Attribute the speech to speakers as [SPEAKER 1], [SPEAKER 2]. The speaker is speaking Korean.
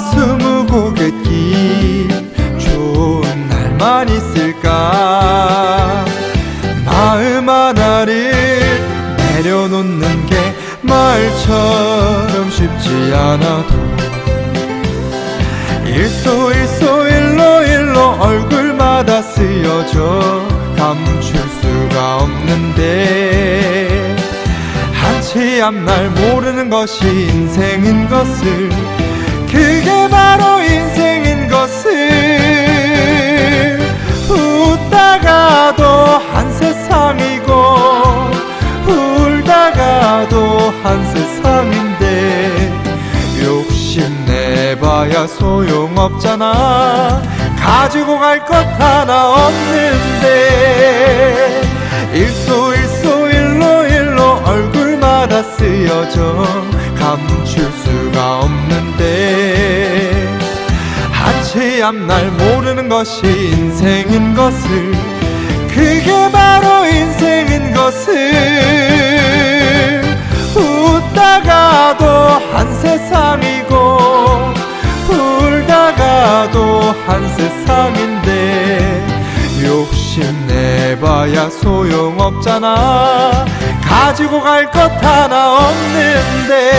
[SPEAKER 1] 스무고갯길 좋은 날만 있을까? 마음 하나를 내려놓는 게 말처럼 쉽지 않아도 일소 일소 일로 일로 얼굴마다 쓰여져 감출 수가 없는데 한치 앞날 모르는 것이 인생인 것을 울다가도 한 세상인데 욕심내봐야 소용없잖아. 가지고 갈 것 하나 없는데 일소 일소 일로 일로 얼굴마다 쓰여져 감출 수가 없는데 한치 앞날 모르는 것이 인생인 것을 그게 바로 인생인 것을 욕심내봐야 소용없잖아. 가지고 갈 것 하나 없는데